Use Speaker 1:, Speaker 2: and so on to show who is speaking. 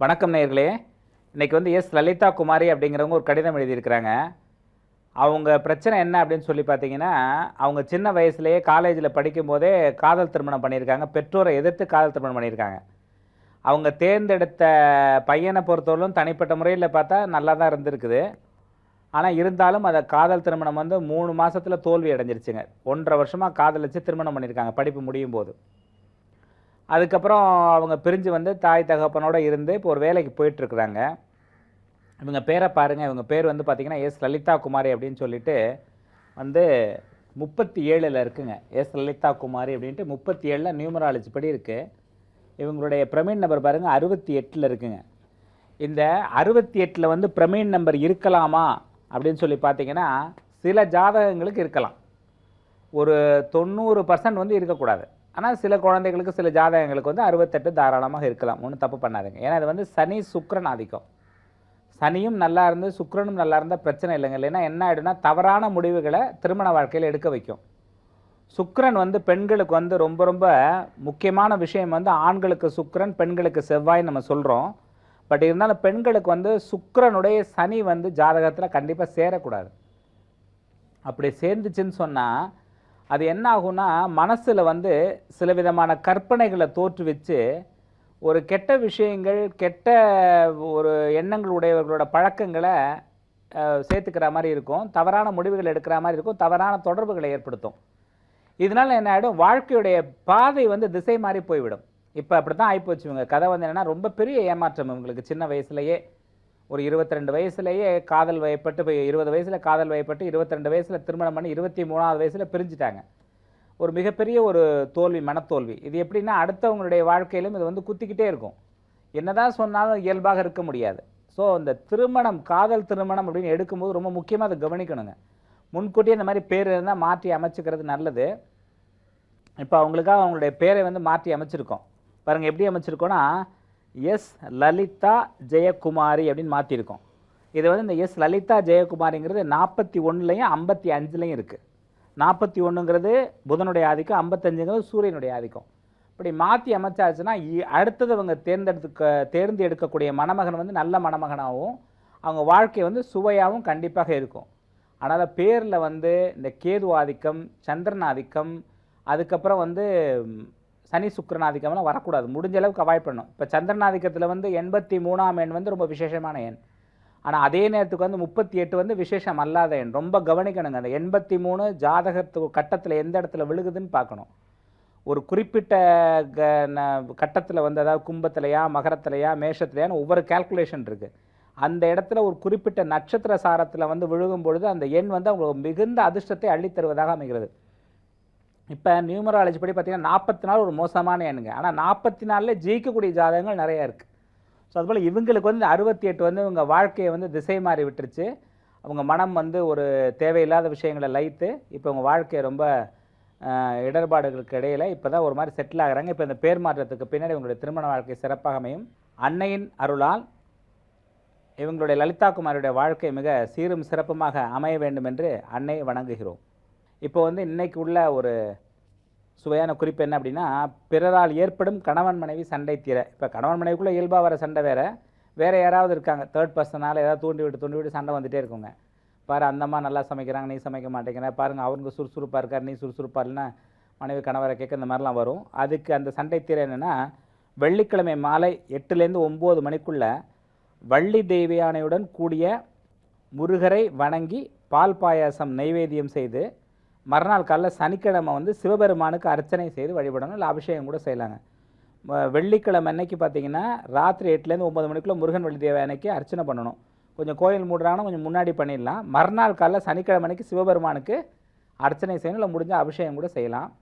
Speaker 1: வணக்கம் நேயர்களே. இன்றைக்கி வந்து எஸ். லலிதா குமாரி அப்படிங்கிறவங்க ஒரு கடிதம் எழுதியிருக்கிறாங்க. அவங்க பிரச்சனை என்ன அப்படின்னு சொல்லி பார்த்தீங்கன்னா அவங்க சின்ன வயசுலேயே காலேஜில் படிக்கும்போதே காதல் திருமணம் பண்ணியிருக்காங்க. பெற்றோரை எதிர்த்து காதல் திருமணம் பண்ணியிருக்காங்க. அவங்க தேர்ந்தெடுத்த பையனை பொறுத்தவரையிலும் தனிப்பட்ட முறையில் பார்த்தா நல்லா தான் இருந்திருக்குது. ஆனால் இருந்தாலும் அதை காதல் திருமணம் வந்து மூணு மாதத்தில் தோல்வி அடைஞ்சிருச்சுங்க. ஒன்றரை வருஷமாக காதலிச்சு திருமணம் பண்ணியிருக்காங்க. படிப்பு முடியும் போது. அதுக்கப்புறம் அவங்க பிரிஞ்சு வந்து தாய் தகப்பனோடு இருந்து இப்போ ஒரு வேலைக்கு போயிட்டுருக்குறாங்க. இவங்க பேரை பாருங்கள் இவங்க பேர் வந்து பார்த்திங்கன்னா எஸ். லலிதா குமாரி அப்படின்னு சொல்லிட்டு வந்து முப்பத்தி ஏழில் இருக்குங்க. எஸ். லலிதா குமாரி அப்படின்ட்டு முப்பத்தி ஏழில் நியூமராலஜி படி இருக்குது இவங்களுடைய பிரமீன் நம்பர் பாருங்கள் அறுபத்தி எட்டில் இருக்குங்க. இந்த அறுபத்தி எட்டில் வந்து பிரமீன் நம்பர் இருக்கலாமா அப்படின்னு சொல்லி பார்த்தீங்கன்னா சில ஜாதகங்களுக்கு இருக்கலாம். ஒரு தொண்ணூறு பர்சன்ட் வந்து இருக்கக்கூடாது. ஆனால் சில குழந்தைகளுக்கு சில ஜாதகங்களுக்கு வந்து அறுபத்தெட்டு தாராளமாக இருக்கலாம். ஒன்றும் தப்பு பண்ணாதுங்க. ஏன்னா அது வந்து சனி சுக்கரன் ஆதிக்கம். சனியும் நல்லா இருந்து சுக்கரனும் நல்லா இருந்தால் பிரச்சனை இல்லைங்க. இல்லைன்னா என்ன ஆகிடும்னா தவறான முடிவுகளை திருமண வாழ்க்கையில் எடுக்க வைக்கும். சுக்கரன் வந்து பெண்களுக்கு வந்து ரொம்ப ரொம்ப முக்கியமான விஷயம் வந்து ஆண்களுக்கு சுக்கரன் பெண்களுக்கு செவ்வாய் நம்ம சொல்கிறோம் பட் இருந்தாலும் பெண்களுக்கு வந்து சுக்கரனுடைய சனி வந்து ஜாதகத்தில் கண்டிப்பாக சேரக்கூடாது. அப்படி சேர்ந்துச்சுன்னு சொன்னால் அது என்ன ஆகும்னா மனசில் வந்து சில விதமான கற்பனைகளை தோற்றுவிச்சு ஒரு கெட்ட விஷயங்கள் கெட்ட ஒரு எண்ணங்கள் உடையவர்களோட பழக்கங்களை சேர்த்துக்கிற மாதிரி இருக்கும். தவறான முடிவுகள் எடுக்கிற மாதிரி இருக்கும். தவறான தொடர்புகளை ஏற்படுத்தும். இதனால் என்ன ஆகிடும் வாழ்க்கையுடைய பாதை வந்து திசை மாறி போய்விடும். இப்போ அப்படி தான் ஆகிப்போச்சு இவங்க. கதை வந்து என்னென்னா ரொம்ப பெரிய ஏமாற்றம் இவங்களுக்கு சின்ன வயசுலேயே. ஒரு 22 ரெண்டு வயசுலேயே காதல் வயப்பட்டு இப்போ இருபது வயசில் காதல் வயப்பட்டு 22 ரெண்டு வயசில் திருமணம் பண்ணி இருபத்தி மூணாவது வயசில் பிரிஞ்சுட்டாங்க. ஒரு மிகப்பெரிய ஒரு தோல்வி மனத்தோல்வி. இது எப்படின்னா அடுத்தவங்களுடைய வாழ்க்கையிலும் இது வந்து குத்திக்கிட்டே இருக்கும். என்னதான் சொன்னாலும் இயல்பாக இருக்க முடியாது. ஸோ இந்த திருமணம் காதல் திருமணம் அப்படின்னு எடுக்கும்போது ரொம்ப முக்கியமாக அதை கவனிக்கணுங்க. முன்கூட்டியே இந்த மாதிரி பேர் இருந்தால் மாற்றி அமைச்சுக்கிறது நல்லது. இப்போ அவங்களுக்காக அவங்களுடைய பேரை வந்து மாற்றி அமைச்சிருக்கோம். பாருங்கள் எப்படி அமைச்சிருக்கோன்னா எஸ் லலிதா ஜெயக்குமாரி அப்படின்னு மாற்றிருக்கோம் இது வந்து இந்த எஸ் லலிதா ஜெயக்குமாரிங்கிறது நாற்பத்தி ஒன்றுலையும் ஐம்பத்தி அஞ்சுலையும் இருக்குது நாற்பத்தி ஒன்றுங்கிறது புதனுடைய ஆதிக்கம் ஐம்பத்தஞ்சுங்கிறது சூரியனுடைய ஆதிக்கம். இப்படி மாற்றி அமைச்சாச்சுன்னா இ- அடுத்தது அவங்க தேர்ந்தெடுத்துக்க தேர்ந்து எடுக்கக்கூடிய மணமகன் வந்து நல்ல மணமகனாகவும் அவங்க வாழ்க்கை வந்து சுவையாகவும் கண்டிப்பாக இருக்கும். அதனால் பேரில் வந்து இந்த கேது ஆதிக்கம் சந்திரன் ஆதிக்கம் அதுக்கப்புறம் வந்து சனி சுக்கரனாதிக்கம்லாம் வரக்கூடாது. முடிஞ்ச அளவுக்கு அவாய்ட் பண்ணணும். இப்போ சந்திரநாதிக்கத்தில் வந்து எண்பத்தி மூணாம் எண் வந்து ரொம்ப விசேஷமான எண். ஆனால் அதே நேரத்துக்கு வந்து முப்பத்தி எட்டு வந்து விசேஷம் அல்லாத எண். ரொம்ப கவனிக்கணுங்க. அந்த எண்பத்தி மூணு ஜாதகத்து கட்டத்தில் எந்த இடத்துல விழுகுதுன்னு பார்க்கணும். ஒரு குறிப்பிட்ட க கட்டத்தில் வந்து அதாவது கும்பத்திலையா மகரத்திலையா மேஷத்திலையான்னு ஒவ்வொரு கால்குலேஷன் இருக்குது அந்த இடத்துல ஒரு குறிப்பிட்ட நட்சத்திர சாரத்தில் வந்து விழுகும் பொழுது அந்த எண் வந்து அவங்களுக்கு மிகுந்த அதிர்ஷ்டத்தை அள்ளித்தருவதாக அமைகிறது. இப்போ நியூமராலஜி படி பார்த்திங்கன்னா நாற்பத்தி நாள் ஒரு மோசமான எண்ணுங்க. ஆனால் நாற்பத்தி நாளில் ஜெயிக்கக்கூடிய ஜாதகங்கள் நிறையா இருக்குது ஸோ அதுபோல் இவங்களுக்கு வந்து அறுபத்தி எட்டு வந்து இவங்க வாழ்க்கையை வந்து திசை மாறி விட்டுருச்சு. அவங்க மனம் வந்து ஒரு தேவையில்லாத விஷயங்களை லைத்து இப்போ அவங்க வாழ்க்கையை ரொம்ப இடர்பாடுகளுக்கு இடையில் இப்போ தான் ஒரு மாதிரி செட்டில் ஆகுறாங்க. இப்போ இந்த பேர் மாற்றத்துக்கு பின்னாடி இவங்களுடைய திருமண வாழ்க்கை சிறப்பாக அமையும். அன்னையின் அருளால் இவங்களுடைய லலிதா குமாரியுடைய வாழ்க்கை மிக சீரும் சிறப்புமாக அமைய வேண்டும் என்று அன்னை வணங்குகிறோம். இப்போ வந்து இன்றைக்கு உள்ள ஒரு சுவையான குறிப்பு என்ன அப்படின்னா பிறரால் ஏற்படும் கணவன் மனைவி சண்டை தீர. இப்போ கணவன் மனைவிக்குள்ளே இயல்பாக வர சண்டை வேறு. வேறு யாராவது இருக்காங்க. தேர்ட் பர்சனால் ஏதாவது தூண்டி விட்டு தூண்டி விட்டு சண்டை வந்துகிட்டே இருக்குங்க. பாரு அந்தம்மா நல்லா சமைக்கிறாங்க நீ சமைக்க மாட்டேங்கிற. பாருங்க அவங்க சுறுசுறுப்பாக இருக்கார் நீ சுறுசுறுப்பாக இல்லைன்னா மனைவி கணவரை கேட்க இந்த மாதிரிலாம் வரும். அதுக்கு அந்த சண்டை தீர என்னென்னா வெள்ளிக்கிழமை மாலை எட்டுலேருந்து ஒம்பது மணிக்குள்ள வள்ளி தெய்வயானையுடன் கூடிய முருகரை வணங்கி பால் பாயாசம் நைவேத்தியம் செய்து மறுநாள் காலைல சனிக்கிழமை வந்து சிவபெருமானுக்கு அர்ச்சனை செய்து வழிபடணும் இல்லை அபிஷேகம் கூட செய்யலாங்க. வெள்ளிக்கிழமை அன்னைக்கு பார்த்தீங்கன்னா ராத்திரி எட்டுலேருந்து ஒம்பது மணிக்குள்ளே முருகன் வெள்ளி தேவை அன்னைக்கு அர்ச்சனை பண்ணணும். கொஞ்சம் கோயில் மூடுறாங்கன்னா கொஞ்சம் முன்னாடி பண்ணிடலாம். மறுநாள் காலைல சனிக்கிழமை அன்னைக்கு சிவபெருமானுக்கு அர்ச்சனை செய்யணும் இல்லை முடிஞ்ச அபிஷேகம் கூட செய்யலாம்.